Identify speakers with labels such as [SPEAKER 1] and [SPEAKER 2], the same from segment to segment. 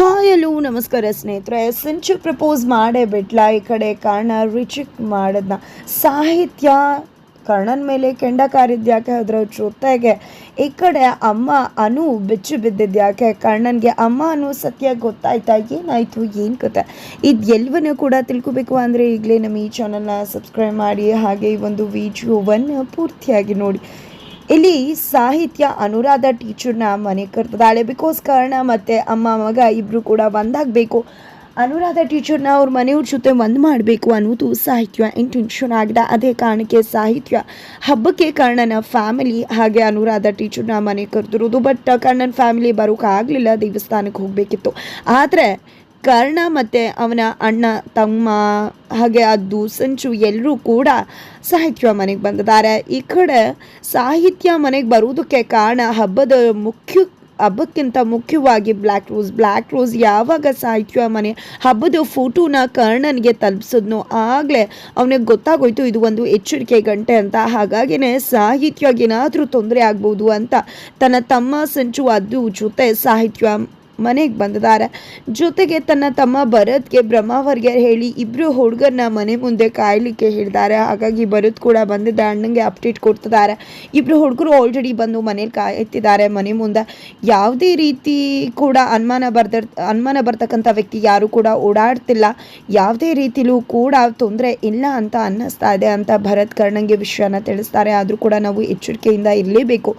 [SPEAKER 1] Hi, hello, ನಮಸ್ಕಾರ ಸ್ನೇಹಿತರೆ. ಸಂಚು ಪ್ರಪೋಸ್ ಮಾಡೇ ಬಿಟ್ಲ ಈ ಕಡೆ ಕರ್ಣ ರಿಚಿಕ್ ಮಾಡದ್ನ. ಸಾಹಿತ್ಯ, ಕರ್ಣನ ಮೇಲೆ ಕೆಂಡ ಕಾರಿದ್ಯಾಕೆ ಅದರ ಜೊತೆಗೆ ಈ ಕಡೆ ಅಮ್ಮ ಅನು ಬೆಚ್ಚು ಬಿದ್ದಿದ್ಯಾಕೆ ಕರ್ಣನ್ಗೆ ಅಮ್ಮ ಅನು ಸತ್ಯ ಗೊತ್ತಾಯ್ತಾ? ಏನಾಯ್ತು? ಏನು ಕತೆ? ಇದು ಕೂಡ ತಿಳ್ಕೊಬೇಕು ಅಂದರೆ ಈಗಲೇ ನಮ್ಮ ಈ ಚಾನಲ್ನ ಸಬ್ಸ್ಕ್ರೈಬ್ ಮಾಡಿ ಹಾಗೆ ಈ ಒಂದು ವಿಡಿಯೋವನ್ನು ಪೂರ್ತಿಯಾಗಿ ನೋಡಿ. ಇಲ್ಲಿ ಸಾಹಿತ್ಯ ಅನುರಾಧ ಟೀಚರ್ನ ಮನೆ ಕರ್ತದಾಳೆ ಬಿಕಾಸ್ ಕರ್ಣ ಮತ್ತು ಅಮ್ಮ ಮಗ ಇಬ್ಬರು ಕೂಡ ಒಂದಾಗಬೇಕು. ಅನುರಾಧ ಟೀಚರ್ನ ಅವ್ರ ಮನೆಯವ್ರ ಜೊತೆ ಒಂದು ಮಾಡಬೇಕು ಅನ್ನೋದು ಸಾಹಿತ್ಯ ಇಂಟೆನ್ಷನ್ ಆಗಿದೆ. ಅದೇ ಕಾರಣಕ್ಕೆ ಸಾಹಿತ್ಯ ಹಬ್ಬಕ್ಕೆ ಕರ್ಣನ ಫ್ಯಾಮಿಲಿ ಹಾಗೆ ಅನುರಾಧ ಟೀಚರ್ನ ಮನೆ ಕರೆದಿರೋದು ಬಟ್ ಕರ್ಣನ ಫ್ಯಾಮಿಲಿ ಬರೋಕ್ಕಾಗಲಿಲ್ಲ ದೇವಸ್ಥಾನಕ್ಕೆ ಹೋಗಬೇಕಿತ್ತು. ಆದರೆ ಕರ್ಣ ಮತ್ತು ಅವನ ಅಣ್ಣ, ತಮ್ಮ, ಹಾಗೆ ಅದು ಸಂಚು ಎಲ್ಲರೂ ಕೂಡ ಸಾಹಿತ್ಯ ಮನೆಗೆ ಬಂದಿದ್ದಾರೆ. ಈ ಕಡೆ ಸಾಹಿತ್ಯ ಮನೆಗೆ ಬರುವುದಕ್ಕೆ ಕಾರಣ ಹಬ್ಬದ ಮುಖ್ಯ, ಹಬ್ಬಕ್ಕಿಂತ ಮುಖ್ಯವಾಗಿ ಬ್ಲ್ಯಾಕ್ ರೋಸ್ ಬ್ಲ್ಯಾಕ್ ರೋಸ್ ಯಾವಾಗ ಸಾಹಿತ್ಯ ಮನೆ ಹಬ್ಬದ ಫೋಟೋನ ಕರ್ಣನಿಗೆ ತಲುಪಿಸಿದ್ನೋ ಆಗಲೇ ಅವನಿಗೆ ಗೊತ್ತಾಗೋಯ್ತು, ಇದು ಒಂದು ಎಚ್ಚರಿಕೆ ಗಂಟೆ ಅಂತ. ಹಾಗಾಗಿನೇ ಸಾಹಿತ್ಯಗೇನಾದರೂ ತೊಂದರೆ ಆಗ್ಬೋದು ಅಂತ ತನ್ನ ತಮ್ಮ, ಸಂಚು ಅದು ಜೊತೆ ಸಾಹಿತ್ಯ ಮನೆಗೆ ಬಂದಿದ್ದಾರೆ ಜೊತೆಗೆ ತನ್ನ ತಮ್ಮ ಭರತ್ಗೆ ಬ್ರಹ್ಮಾವರ್ಗ್ಯರ್ ಹೇಳಿ ಇಬ್ಬರು ಹುಡುಗರನ್ನ ಮನೆ ಮುಂದೆ ಕಾಯಲಿಕ್ಕೆ ಹೇಳಿದ್ದಾರೆ ಹಾಗಾಗಿ ಭರತ್ ಕೂಡ ಬಂದಿದ್ದ ಅಣ್ಣಂಗೆ ಅಪ್ಡೇಟ್ ಕೊಡ್ತಿದ್ದಾರೆ ಇಬ್ಬರು ಹುಡುಗರು ಆಲ್ರೆಡಿ ಬಂದು ಮನೇಲಿ ಕಾಯುತ್ತಿದ್ದಾರೆ ಮನೆ ಮುಂದೆ. ಯಾವುದೇ ರೀತಿ ಕೂಡ ಅನುಮಾನ ಬರ್ದ ಅನುಮಾನ ಬರ್ತಕ್ಕಂಥ ವ್ಯಕ್ತಿ ಯಾರು ಕೂಡ ಓಡಾಡ್ತಿಲ್ಲ. ಯಾವುದೇ ರೀತಿಲೂ ಕೂಡ ತೊಂದರೆ ಇಲ್ಲ ಅಂತ ಅನ್ನಿಸ್ತಾ ಇದೆ ಅಂತ ಭರತ್ ಕರ್ಣಂಗೆ ವಿಷಯನ ತಿಳಿಸ್ತಾರೆ. ಆದರೂ ಕೂಡ ನಾವು ಎಚ್ಚರಿಕೆಯಿಂದ ಇರಲೇಬೇಕು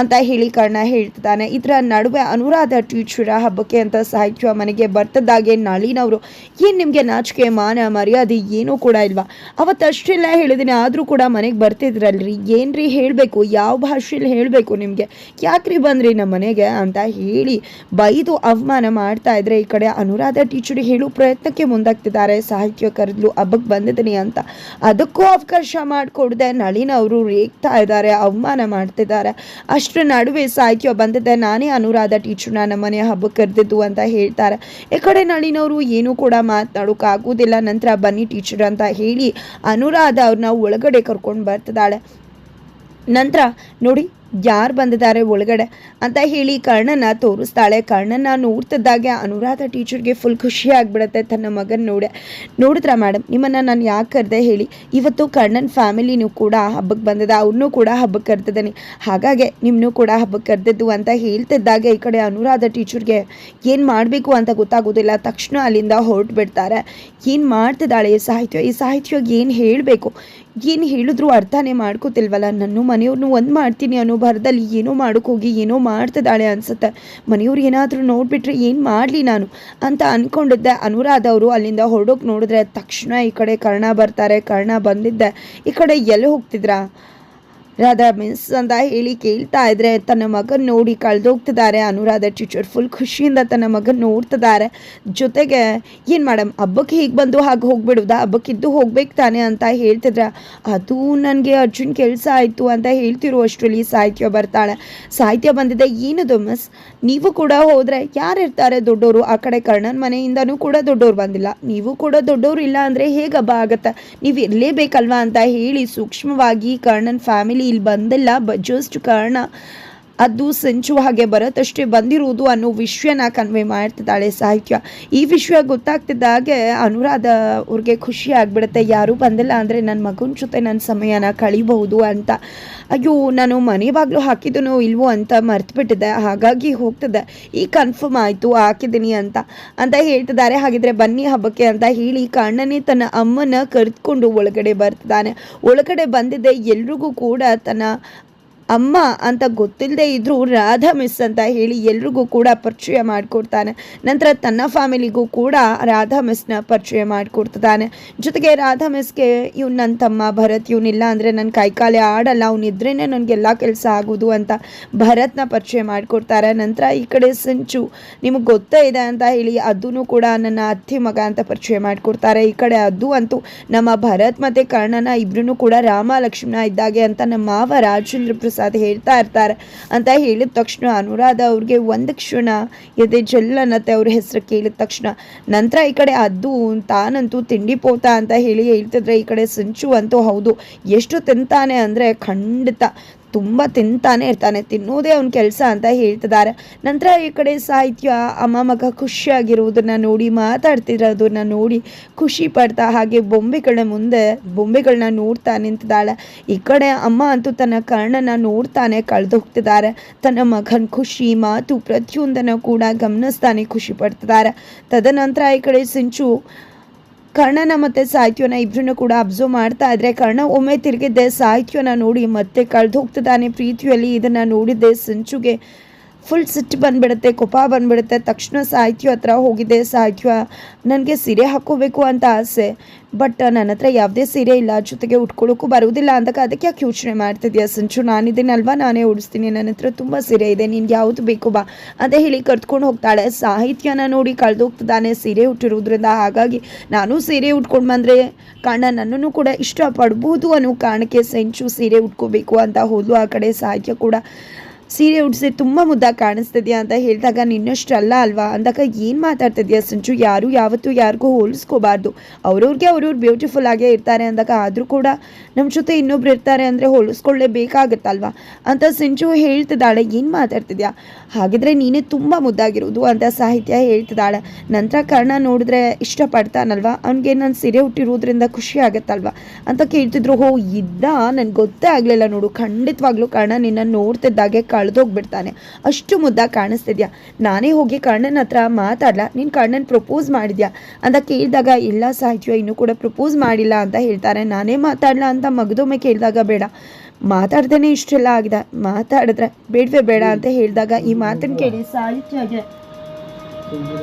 [SPEAKER 1] ಅಂತ ಹೇಳಿ ಕರ್ಣ ಹೇಳ್ತಿದ್ದಾನೆ. ಇದರ ನಡುವೆ ಅನುರಾಧ ಟೀಚರ ಹಬ್ಬಕ್ಕೆ ಅಂತ ಸಾಹಿತ್ಯ ಮನೆಗೆ ಬರ್ತದಾಗೆ ನಳಿನವರು. ಏನು ನಿಮಗೆ ನಾಚಿಕೆ, ಮಾನ, ಮರ್ಯಾದೆ ಏನೂ ಕೂಡ ಇಲ್ವಾ? ಅವತ್ತಷ್ಟೆಲ್ಲ ಹೇಳಿದ್ದೀನಿ ಆದರೂ ಕೂಡ ಮನೆಗೆ ಬರ್ತಿದ್ರಲ್ರಿ. ಏನ್ರಿ ಹೇಳಬೇಕು? ಯಾವ ಭಾಷೆಯಲ್ಲಿ ಹೇಳಬೇಕು ನಿಮಗೆ? ಯಾಕ್ರಿ ಬಂದ್ರಿ ನಮ್ಮ ಮನೆಗೆ ಅಂತ ಹೇಳಿ ಬೈದು ಅವಮಾನ ಮಾಡ್ತಾ ಇದ್ರೆ ಈ ಕಡೆ ಅನುರಾಧ ಟೀಚರ್ ಹೇಳೋ ಪ್ರಯತ್ನಕ್ಕೆ ಮುಂದಾಗ್ತಿದ್ದಾರೆ. ಸಾಹಿತ್ಯ ಕರೆದ್ಲು ಹಬ್ಬಕ್ಕೆ ಬಂದಿದ್ದೀನಿ ಅಂತ. ಅದಕ್ಕೂ ಅವಕಾಶ ಮಾಡಿಕೊಡ್ದೆ. ನಳಿನ ಅವರು ರೇಗ್ತಾ ಇದ್ದಾರೆ, ಅವಮಾನ ಮಾಡ್ತಿದ್ದಾರೆ. ಅಷ್ಟರ ನಡುವೆ ಸಾಹಿತ್ಯ ಬಂದಿದ್ದೆ ನಾನೇ ಅನುರಾಧ ಟೀಚರ್ನ ನಮ್ಮನೆ ಹಬ್ಬಕ್ಕೆ ಕರೆದಿದ್ದು ಅಂತ ಹೇಳ್ತಾರೆ. ಈ ಕಡೆ ನಳಿನವರು ಏನೂ ಕೂಡ ಮಾತನಾಡೋಕ್ಕಾಗೋದಿಲ್ಲ ನಂತರ ಬನ್ನಿ ಟೀಚರ್ ಅಂತ ಹೇಳಿ ಅನುರಾಧ ಅವ್ರನ್ನ ಒಳಗಡೆ ಕರ್ಕೊಂಡು ಬರ್ತಿದ್ದಾಳೆ. ನಂತರ ನೋಡಿ ಯಾರು ಬಂದಿದ್ದಾರೆ ಒಳಗಡೆ ಅಂತ ಹೇಳಿ ಕರ್ಣನ ತೋರಿಸ್ತಾಳೆ. ಕರ್ಣನ ನೋಡ್ತಿದ್ದಾಗೆ ಅನುರಾಧ ಟೀಚರ್ಗೆ ಫುಲ್ ಖುಷಿ ಆಗಿಬಿಡುತ್ತೆ ತನ್ನ ಮಗನ ನೋಡೆ. ನೋಡಿದ್ರ ಮೇಡಮ್ ನಿಮ್ಮನ್ನು ನಾನು ಯಾಕೆ ಕರೆದೆ ಹೇಳಿ? ಇವತ್ತು ಕರ್ಣನ ಫ್ಯಾಮಿಲಿನೂ ಕೂಡ ಹಬ್ಬಕ್ಕೆ ಬಂದಿದೆ. ಅವ್ರನ್ನೂ ಕೂಡ ಹಬ್ಬಕ್ಕೆ ಕರೆದಿದ್ದೀನಿ. ಹಾಗಾಗಿ ನಿಮ್ಮನ್ನೂ ಕೂಡ ಹಬ್ಬಕ್ಕೆ ಕರೆದಿದ್ದು ಅಂತ ಹೇಳ್ತಿದ್ದಾಗೆ ಈ ಕಡೆ ಅನುರಾಧ ಟೀಚರ್ಗೆ. ಏನು ಮಾಡಬೇಕು ಅಂತ ಗೊತ್ತಾಗೋದಿಲ್ಲ. ತಕ್ಷಣ ಅಲ್ಲಿಂದ ಹೊರಟು ಬಿಡ್ತಾರೆ ಏನು ಮಾಡ್ತಿದ್ದಾಳೆ ಈ ಸಾಹಿತ್ಯ? ಈ ಸಾಹಿತ್ಯ ಏನು ಹೇಳಬೇಕು? ಏನು ಹೇಳಿದ್ರು ಅರ್ಥನೇ ಮಾಡ್ಕೋತಿಲ್ವಲ್ಲ? ನನ್ನ ಮನೆಯವ್ರನ್ನೂ ಒಂದು ಮಾಡ್ತೀನಿ ಅನ್ನೋ ಭರದಲ್ಲಿ ಏನೋ ಮಾಡೋಕ್ಕೋಗಿ ಏನೋ ಮಾಡ್ತಿದ್ದಾಳೆ ಅನ್ಸುತ್ತೆ. ಮನೆಯವ್ರು ಏನಾದರೂ ನೋಡಿಬಿಟ್ರೆ ಏನು ಮಾಡಲಿ ನಾನು? ಅಂತ ಅಂದ್ಕೊಂಡಿದ್ದೆ ಅನುರಾಧ ಅವರು ಅಲ್ಲಿಂದ ಹೊರಡೋಕೆ ನೋಡಿದ್ರೆ ತಕ್ಷಣ ಈ ಕಡೆ ಕರ್ಣ ಬರ್ತಾರೆ, ಕರ್ಣ ಬಂದಿದ್ದೆ. ಈ ಕಡೆ ಎಲ್ಲಿ ಹೋಗ್ತಿದ್ರಾ? ರಾಧಾ ಮಿಸ್ ಅಂತ ಹೇಳಿ ಕೇಳ್ತಾ ಇದ್ರೆ ತನ್ನ ಮಗನ ನೋಡಿ ಕಳೆದೋಗ್ತಿದ್ದಾರೆ. ಅನುರಾಧ ಟೀಚರ್ ಫುಲ್ ಖುಷಿಯಿಂದ ತನ್ನ ಮಗನ ನೋಡ್ತಿದ್ದಾರೆ. ಜೊತೆಗೆ ಏನು ಮಾಡಮ್ ಹಬ್ಬಕ್ಕೆ ಹೀಗೆ ಬಂದು ಹಾಗೆ ಹೋಗ್ಬಿಡುದಾ? ಹಬ್ಬಕ್ಕಿದ್ದು ಹೋಗ್ಬೇಕು ತಾನೆ ಅಂತ ಹೇಳ್ತಿದ್ರೆ. ಅದು ನನಗೆ ಅರ್ಜುನ್ ಕೆಲಸ ಆಯಿತು ಅಂತ ಹೇಳ್ತಿರೋ ಅಷ್ಟರಲ್ಲಿ ಸಾಹಿತ್ಯ ಬರ್ತಾಳೆ. ಸಾಹಿತ್ಯ ಬಂದಿದೆ. ಏನದು ಮಿಸ್ ನೀವು ಕೂಡ ಹೋದರೆ ಯಾರು ಇರ್ತಾರೆ ದೊಡ್ಡವರು ಆ ಕಡೆ ಕರ್ಣನ ಮನೆಯಿಂದನೂ ಕೂಡ ದೊಡ್ಡವ್ರು ಬಂದಿಲ್ಲ. ನೀವು ಕೂಡ ದೊಡ್ಡವರು ಇಲ್ಲ ಅಂದರೆ ಹೇಗೆ ಹಬ್ಬ ಆಗುತ್ತೆ? ನೀವು ಇರಲೇಬೇಕಲ್ವಾ ಅಂತ ಹೇಳಿ ಸೂಕ್ಷ್ಮವಾಗಿ ಕರ್ಣನ್ ಫ್ಯಾಮಿಲಿ ಇಲ್ಲಿ ಬಂದಿಲ್ಲ ಬ ಕಾರಣ ಅದು ಸಂಚು ಹಾಗೆ ಬರತ್ತಷ್ಟೇ ಬಂದಿರುವುದು ಅನ್ನೋ ವಿಷಯನ ಕನ್ವೆ ಮಾಡ್ತಿದ್ದಾಳೆ ಸಾಹಿತ್ಯ. ಈ ವಿಷಯ ಗೊತ್ತಾಗ್ತಿದ್ದಾಗೆ ಅನುರಾಧ ಅವ್ರಿಗೆ ಖುಷಿ ಆಗ್ಬಿಡುತ್ತೆ. ಯಾರೂ ಬಂದಿಲ್ಲ ಅಂದರೆ ನನ್ನ ಮಗನ ಜೊತೆ ನನ್ನ ಸಮಯನ ಕಳಿಬಹುದು ಅಂತ. ಅಯ್ಯೋ, ನಾನು ಮನೆ ಬಾಗಿಲು ಹಾಕಿದನು ಇಲ್ವೋ ಅಂತ ಮರ್ತ್ಬಿಟ್ಟಿದ್ದೆ. ಹಾಗಾಗಿ ಹೋಗ್ತಿದ್ದೆ. ಈ ಕನ್ಫರ್ಮ್ ಆಯಿತು, ಹಾಕಿದ್ದೀನಿ ಅಂತ. ಅಂತ ಹೇಳ್ತಿದ್ದಾರೆ. ಹಾಗಿದ್ರೆ ಬನ್ನಿ ಹಬ್ಬಕ್ಕೆ ಅಂತ ಹೇಳಿ ಕಣ್ಣನೇ ತನ್ನ ಅಮ್ಮನ ಕರೆದುಕೊಂಡು ಒಳಗಡೆ ಬರ್ತಿದ್ದಾನೆ. ಒಳಗಡೆ ಬಂದಿದ್ದೆ ಎಲ್ರಿಗೂ ಕೂಡ ತನ್ನ ಅಮ್ಮ ಅಂತ ಗೊತ್ತಿಲ್ಲದೆ ಇದ್ದರೂ ರಾಧಾ ಮಿಸ್ ಅಂತ ಹೇಳಿ ಎಲ್ರಿಗೂ ಕೂಡ ಪರಿಚಯ ಮಾಡಿಕೊಡ್ತಾನೆ. ನಂತರ ತನ್ನ ಫ್ಯಾಮಿಲಿಗೂ ಕೂಡ ರಾಧಾ ಮಿಸ್ನ ಪರಿಚಯ ಮಾಡಿಕೊಡ್ತಾನೆ. ಜೊತೆಗೆ ರಾಧಾ ಮಿಸ್ಗೆ ಇವ್ನು ನನ್ನ ತಮ್ಮ ಭರತ್ ಇವನಿಲ್ಲ ಅಂದರೆ ನನ್ನ ಕೈಕಾಲೆ ಆಡಲ್ಲ ಅವನಿದ್ರೇ ನನಗೆಲ್ಲ ಕೆಲಸ ಆಗೋದು ಅಂತ ಭರತ್ನ ಪರಿಚಯ ಮಾಡಿಕೊಡ್ತಾರೆ. ನಂತರ ಈ ಕಡೆ ಸಂಚು, ನಿಮಗೆ ಗೊತ್ತೇ ಇದೆ ಅಂತ ಹೇಳಿ ಅದೂ ಕೂಡ ನನ್ನ ಅತ್ತೆ ಮಗ ಅಂತ ಪರಿಚಯ ಮಾಡಿಕೊಡ್ತಾರೆ. ಈ ಕಡೆ ಅದು ಅಂತೂ ನಮ್ಮ ಭರತ್ ಮತ್ತು ಕರ್ಣನ ಇಬ್ಬರೂ ಕೂಡ ರಾಮ ಲಕ್ಷ್ಮಣ ಇದ್ದಾಗೆ ಅಂತ ನಮ್ಮ ಮಾವ ರಾಜೇಂದ್ರ ಪ್ರಸಾದ್ ಹೇಳ್ತಾ ಇರ್ತಾರೆ ಅಂತ ಹೇಳಿದ ತಕ್ಷಣ ಅನುರಾಧ ಅವ್ರಿಗೆ ಒಂದು ಕ್ಷಣ ಎದೆ ಜಲ್ಲನತ್ತೆ ಅವ್ರ ಹೆಸರು ಕೇಳಿದ ತಕ್ಷಣ, ನಂತರ ಈ ಕಡೆ ಅದು ತಾನಂತೂ ತಿಂಡಿ ಪೋತ ಅಂತ ಹೇಳಿ ಹೇಳ್ತಿದ್ರೆ ಈ ಕಡೆ ಸಂಚು ಅಂತೂ ಹೌದು, ಎಷ್ಟು ತಿಂತಾನೆ ಅಂದರೆ ಖಂಡಿತ ತುಂಬ ತಿಂತಾನೆ ಇರ್ತಾನೆ ತಿನ್ನುವುದೇ ಅವ್ನ ಕೆಲಸ ಅಂತ ಹೇಳ್ತಿದ್ದಾರೆ ನಂತರ ಈ ಕಡೆ ಸಾಹಿತ್ಯ, ಅಮ್ಮ ಮಗ ಖುಷಿಯಾಗಿರುವುದನ್ನು ನೋಡಿ, ಮಾತಾಡ್ತಿರೋದನ್ನ ನೋಡಿ ಖುಷಿ ಪಡ್ತಾ ಹಾಗೆ ಬೊಂಬೆಗಳ ಮುಂದೆ ಬೊಂಬೆಗಳನ್ನ ನೋಡ್ತಾ ನಿಂತಿದ್ದಾಳೆ. ಈ ಕಡೆ ಅಮ್ಮ ಅಂತೂ ತನ್ನ ಕರ್ಣನ ನೋಡ್ತಾನೆ ಕಳೆದು ಹೋಗ್ತಿದ್ದಾರೆ ತನ್ನ ಮಗನ ಖುಷಿ, ಮಾತು ಪ್ರತಿಯೊಂದನ್ನು ಕೂಡ ಗಮನಿಸ್ತಾನೆ, ಖುಷಿ ಪಡ್ತಿದ್ದಾರೆ. ತದನಂತರ ಈ ಕಡೆ ಸಿಂಚು ಕರ್ಣನ ಮತ್ತು ಸಾಹಿತ್ಯನ ಇಬ್ಬರನ್ನು ಕೂಡ ಅಬ್ಸರ್ವ್ ಮಾಡ್ತಾ ಇದ್ರೆ ಕರ್ಣ ಒಮ್ಮೆ ತಿರುಗಿದ್ದೆ ಸಾಹಿತ್ಯನ ನೋಡಿ ಮತ್ತೆ ಕಳೆದು ಹೋಗ್ತಿದ್ದಾನೆ ಪ್ರೀತಿಯಲ್ಲಿ ಇದನ್ನು ನೋಡಿದ್ದೆ ಸಿಂಚುಗೆ. ಫುಲ್ ಸಿಟ್ಟು ಬಂದ್ಬಿಡುತ್ತೆ, ಕೋಪ ಬಂದ್ಬಿಡುತ್ತೆ. ತಕ್ಷಣ ಸಾಹಿತ್ಯ ಹತ್ರ ಹೋಗಿದೆ, ಸಾಹಿತ್ಯ ನನಗೆ ಸೀರೆ ಹಾಕೋಬೇಕು ಅಂತ ಆಸೆ. ಬಟ್ ನನ್ನ ಹತ್ರ ಯಾವುದೇ ಸೀರೆ ಇಲ್ಲ, ಜೊತೆಗೆ ಉಟ್ಕೊಳ್ಳೋಕ್ಕೂ ಬರುವುದಿಲ್ಲ ಅಂದಾಗ ಅದಕ್ಕೆ ಯಾಕೆ ಯೋಚನೆ ಮಾಡ್ತಿದ್ಯಾ ಸಂಚು? ನಾನಿದ್ದೀನಲ್ವಾ? ನಾನೇ ಉಡಿಸ್ತೀನಿ. ನನ್ನ ಹತ್ರ ತುಂಬ ಸೀರೆ ಇದೆ, ನಿನ್ಗೆ ಯಾವುದು ಬೇಕು ಬಾ. ಅಂತ ಹೇಳಿ ಕರ್ತ್ಕೊಂಡು ಹೋಗ್ತಾಳೆ. ಸಾಹಿತ್ಯನ ನೋಡಿ ಕಳೆದು ಹೋಗ್ತಿದ್ದಾನೆ ಸೀರೆ ಉಟ್ಟಿರೋದ್ರಿಂದ ಹಾಗಾಗಿ ನಾನು ಸೀರೆ ಉಟ್ಕೊಂಡು ಬಂದರೆ ಕಾರಣ ನನ್ನನ್ನು ಕೂಡ ಇಷ್ಟಪಡ್ಬೋದು ಅನ್ನೋ ಕಾರಣಕ್ಕೆ ಸಂಚು ಸೀರೆ ಉಟ್ಕೋಬೇಕು ಅಂತ ಹೋದ್ಲು. ಆ ಕಡೆ ಸಾಹಿತ್ಯ ಕೂಡ ಸೀರೆ ಉಡಿಸಿ ತುಂಬ ಮುದ್ದಾಗಿ ಕಾಣಿಸ್ತಿದ್ಯಾ ಅಂತ ಹೇಳಿದಾಗ, ನಿನ್ನಷ್ಟಲ್ಲ ಅಲ್ವಾ? ಅಂದಾಗ, ಏನು ಮಾತಾಡ್ತಿದ್ಯಾ ಸಂಚು ಯಾರು ಯಾವತ್ತೂ ಯಾರಿಗೂ ಹೋಲಿಸ್ಕೋಬಾರ್ದು. ಅವ್ರವ್ರಿಗೆ ಅವ್ರವ್ರು ಬ್ಯೂಟಿಫುಲ್ ಆಗೇ ಇರ್ತಾರೆ ಅಂದಾಗ ಆದರೂ ಕೂಡ ನಮ್ಮ ಜೊತೆ ಇನ್ನೊಬ್ರು ಇರ್ತಾರೆ ಅಂದರೆ ಹೋಲಿಸ್ಕೊಳ್ಳೇಬೇಕಾಗತ್ತಲ್ವಾ ಅಂತ ಸಿಂಚು ಹೇಳ್ತಿದ್ದಾಳೆ. ಏನು ಮಾತಾಡ್ತಿದ್ಯಾ? ಹಾಗಿದ್ರೆ ನೀನೇ ತುಂಬ ಮುದ್ದಾಗಿರೋದು, ಅಂತ ಸಾಹಿತ್ಯ ಹೇಳ್ತಿದ್ದಾಳೆ. ನಂತರ ಕರ್ಣ ನೋಡಿದ್ರೆ, ಇಷ್ಟಪಡ್ತಾನಲ್ವಾ? ಅವ್ನಿಗೆ ನಾನು ಸೀರೆ ಹುಟ್ಟಿರೋದ್ರಿಂದ ಖುಷಿ ಆಗುತ್ತಲ್ವಾ? ಅಂತ ಕೇಳ್ತಿದ್ರು. ಹೋ, ಇದ್ದ? ನನಗೆ ಗೊತ್ತೇ ಆಗಲಿಲ್ಲ ನೋಡು. ಖಂಡಿತವಾಗ್ಲೂ ಕರ್ಣ ನಿನ್ನ ನೋಡ್ತಿದ್ದಾಗೆ ಕಳೆದೋಗ್ಬಿಡ್ತಾನೆ ಅಷ್ಟು ಮುದ್ದ ಕಾಣಿಸ್ತಿದ್ಯಾ? ನಾನೇ ಹೋಗಿ ಕರ್ಣನ ಹತ್ರ ಮಾತಾಡ್ಲಾ? ನೀನು ಕರ್ಣನ್ ಪ್ರಪೋಸ್ ಮಾಡಿದ್ಯಾ? ಅಂತ ಕೇಳಿದಾಗ, ಇಲ್ಲ ಸಾಹಿತ್ಯ, ಇನ್ನೂ ಕೂಡ ಪ್ರಪೋಸ್ ಮಾಡಿಲ್ಲ ಅಂತ ಹೇಳ್ತಾರೆ. ನಾನೇ ಮಾತಾಡ್ಲಾ ಅಂತ ಮಗದೊಮ್ಮೆ ಕೇಳಿದಾಗ, ಬೇಡ. ಮಾತಾಡ್ದೇನೆ ಇಷ್ಟೆಲ್ಲ ಆಗಿದೆ. ಮಾತಾಡಿದ್ರೆ ಬೇಡವೇ ಬೇಡ ಅಂತ ಹೇಳಿದಾಗ, ಈ ಮಾತನ್ನು ಕೇಳಿ ಸಾಹಿತ್ಯಗೆ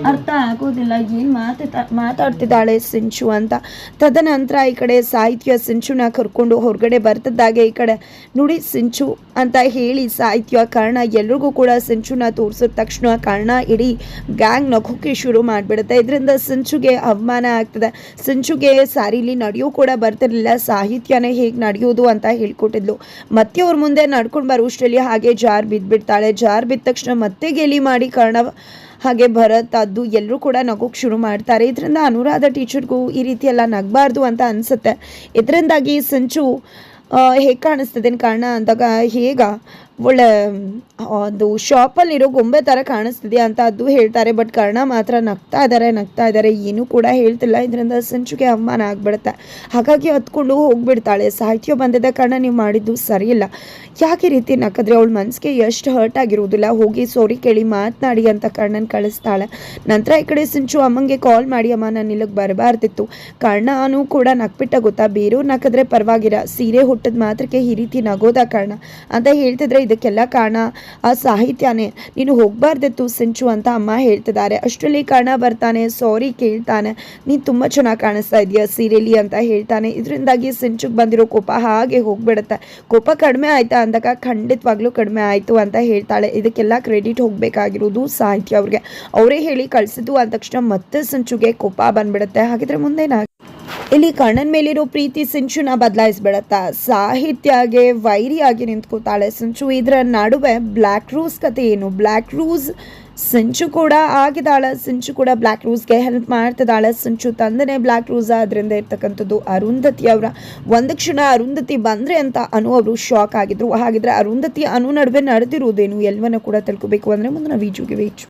[SPEAKER 1] ಅರ್ಥ ಆಗೋದಿಲ್ಲ, ಏನು ಮಾತಾ ಮಾತಾಡ್ತಿದ್ದಾಳೆ ಸಿಂಚು ಅಂತ. ತದನಂತರ ಈ ಕಡೆ ಸಾಹಿತ್ಯ ಸಿಂಚುನ ಕರ್ಕೊಂಡು ಹೊರಗಡೆ ಬರ್ತಿದ್ದಾಗೆ ಈ ಕಡೆ. ನುಡಿ ಸಿಂಚು ಅಂತ ಹೇಳಿ ಸಾಹಿತ್ಯ ಕಾರಣ, ಎಲ್ರಿಗೂ ಕೂಡ ಸಿಂಚುನ ತೋರಿಸಿದ ತಕ್ಷಣ ಕಾರಣ ಇಡೀ ಗ್ಯಾಂಗ್ ನಗುಕ್ಕೆ ಶುರು ಮಾಡಿಬಿಡುತ್ತೆ. ಇದರಿಂದ ಸಿಂಚುಗೆ ಅವಮಾನ ಆಗ್ತದೆ. ಸಿಂಚುಗೆ ಸಾರಿಲಿ ನಡೆಯೋ ಕೂಡ ಬರ್ತಿರಲಿಲ್ಲ. ಸಾಹಿತ್ಯನೇ ಹೇಗೆ ನಡೆಯೋದು ಅಂತ ಹೇಳ್ಕೊಟ್ಟಿದ್ಲು. ಮತ್ತೆ ಅವ್ರ ಮುಂದೆ ನಡ್ಕೊಂಡು ಬರೋಷ್ಟರಲ್ಲಿ ಹಾಗೆ ಜಾರ್ ಬಿದ್ದುಬಿಡ್ತಾಳೆ ಜಾರ್ ಬಿದ್ದ ತಕ್ಷಣ ಮತ್ತೆ ಗೇಲಿ ಮಾಡಿ ಕಾರಣ ಹಾಗೆ ಭರತ್ ಅದು ಎಲ್ಲರೂ ಕೂಡ ನಗೋಕ್ಕೆ ಶುರು ಮಾಡ್ತಾರೆ. ಇದರಿಂದ ಅನುರಾಧ ಟೀಚರ್ಗೂ ಈ ರೀತಿ ಎಲ್ಲ ನಗಬಾರ್ದು ಅಂತ ಅನಿಸುತ್ತೆ. ಇದರಿಂದಾಗಿ ಸಂಚು ಹೇಗೆ ಕಾಣಿಸ್ತದೇನು ಕಾರಣ ಅಂದಾಗ ಹೇಗ ಒಳ್ಳೆ ಒಂದು ಶಾಪಲ್ಲಿರೋ ಗೊಂಬೆ ಥರ ಕಾಣಿಸ್ತಿದೆ ಅಂತ ಅದು ಹೇಳ್ತಾರೆ. ಬಟ್ ಕರ್ಣ ಮಾತ್ರ ನಗ್ತಾ ಇದ್ದಾರೆ ನಗ್ತಾ ಇದ್ದಾರೆ ಏನೂ ಕೂಡ ಹೇಳ್ತಿಲ್ಲ. ಇದರಿಂದ ಸಂಚುಗೆ ಅವಮಾನ ಆಗ್ಬಿಡುತ್ತೆ. ಹಾಗಾಗಿ ಹತ್ಕೊಂಡು ಹೋಗ್ಬಿಡ್ತಾಳೆ. ಸಾಹಿತ್ಯ ಬಂದಿದ್ದ ಕರ್ಣ, ನೀವು ಮಾಡಿದ್ದು ಸರಿಯಿಲ್ಲ. ಯಾಕೆ ರೀತಿ ನಕ್ಕಿದ್ರೆ ಅವಳ ಮನಸ್ಸಿಗೆ ಎಷ್ಟು ಹರ್ಟ್ ಆಗಿರೋದಿಲ್ಲ. ಹೋಗಿ ಸಾರಿ ಕೇಳಿ ಮಾತನಾಡಿ ಅಂತ ಕರ್ಣನ್ ಕಳಿಸ್ತಾಳೆ. ನಂತರ ಈ ಕಡೆ ಸಿಂಚು ಅಮ್ಮಂಗೆ ಕಾಲ್ ಮಾಡಿ, ಅಮ್ಮ, ನಾನು ಇಲ್ಲಿಗೆ ಬರಬಾರ್ದಿತ್ತು. ಕರ್ಣನೂ ಕೂಡ ನಕ್ಬಿಟ್ಟ ಗೊತ್ತಾ? ಬೇರೆಯವ್ರು ನಕ್ಕಿದ್ರೆ ಪರವಾಗಿಲ್ಲ. ಸೀರೆ ಹುಟ್ಟದ ಮಾತ್ರಕ್ಕೆ ಈ ರೀತಿ ನಗೋದ ಕಾರಣ? ಅಂತ ಹೇಳ್ತಿದ್ರೆ ಇದಕ್ಕೆಲ್ಲ ಕಾರಣ ಆ ಸಾಹಿತ್ಯನೇ. ನೀನು ಹೋಗಬಾರ್ದಿತ್ತು ಸಿಂಚು ಅಂತ ಅಮ್ಮ ಹೇಳ್ತಿದ್ದಾರೆ. ಅಷ್ಟರಲ್ಲಿ ಕರ್ಣ ಬರ್ತಾನೆ ಸಾರಿ ಕೇಳ್ತಾನೆ. ನೀನು ತುಂಬ ಚೆನ್ನಾಗಿ ಕಾಣಿಸ್ತಾ ಇದೆಯಾ ಸೀರೆಲಿ ಅಂತ ಹೇಳ್ತಾನೆ. ಇದರಿಂದಾಗಿ ಸಿಂಚುಗೆ ಬಂದಿರೋ ಕೋಪ ಹಾಗೆ ಹೋಗ್ಬಿಡುತ್ತೆ. ಕೋಪ ಕಡಿಮೆ ಆಯ್ತಾ ಅಂದಾಗ ಖಂಡಿತವಾಗ್ಲೂ ಕಡಿಮೆ ಆಯಿತು ಅಂತ ಹೇಳ್ತಾಳೆ. ಇದಕ್ಕೆಲ್ಲ ಕ್ರೆಡಿಟ್ ಹೋಗಬೇಕಾಗಿರೋದು ಸಾಹಿತ್ಯ ಅವ್ರಿಗೆ. ಅವರೇ ಹೇಳಿ ಕಳಿಸಿದ್ದು ಅಂದ ತಕ್ಷಣ ಮತ್ತೆ ಸಿಂಚುಗೆ ಕೋಪ ಬಂದ್ಬಿಡುತ್ತೆ. ಹಾಗಿದ್ರೆ ಮುಂದೆ ಇಲ್ಲಿ ಕರ್ಣನ್ ಮೇಲಿರೋ ಪ್ರೀತಿ ಸಿಂಚುನ ಬದಲಾಯಿಸ್ಬಿಡತ್ತಾ. ಸಾಹಿತ್ಯಗೆ ವೈರಿಯಾಗಿ ನಿಂತ್ಕೋತಾಳೆ ಸಿಂಚು. ಇದರ ನಡುವೆ ಬ್ಲ್ಯಾಕ್ ರೂಸ್ ಕತೆ ಏನು? ಬ್ಲ್ಯಾಕ್ ರೂಸ್ ಸಿಂಚು ಕೂಡ ಆಗಿದ್ದಾಳೆ. ಸಿಂಚು ಕೂಡ ಬ್ಲ್ಯಾಕ್ ರೂಸ್ಗೆ ಹೆಲ್ಪ್ ಮಾಡ್ತಿದ್ದಾಳೆ. ಸಿಂಚು ತಂದನೆ ಬ್ಲ್ಯಾಕ್ ರೂಸ್ ಅದರಿಂದ ಇರ್ತಕ್ಕಂಥದ್ದು ಅರುಂಧತಿ ಅವರ. ಒಂದು ಕ್ಷಣ ಅರುಂಧತಿ ಬಂದ್ರೆ ಅಂತ ಅನು ಅವರು ಶಾಕ್ ಆಗಿದ್ರು. ಹಾಗಿದ್ರೆ ಅರುಂಧತಿ ಅನು ನಡುವೆ ನಡೆದಿರುವುದೇನು? ಎಲ್ಲವನ್ನ ಕೂಡ ತಿಳ್ಕೊಬೇಕು ಅಂದ್ರೆ ಮುಂದಿನ ವೀಜುಗೆ ವೇಚು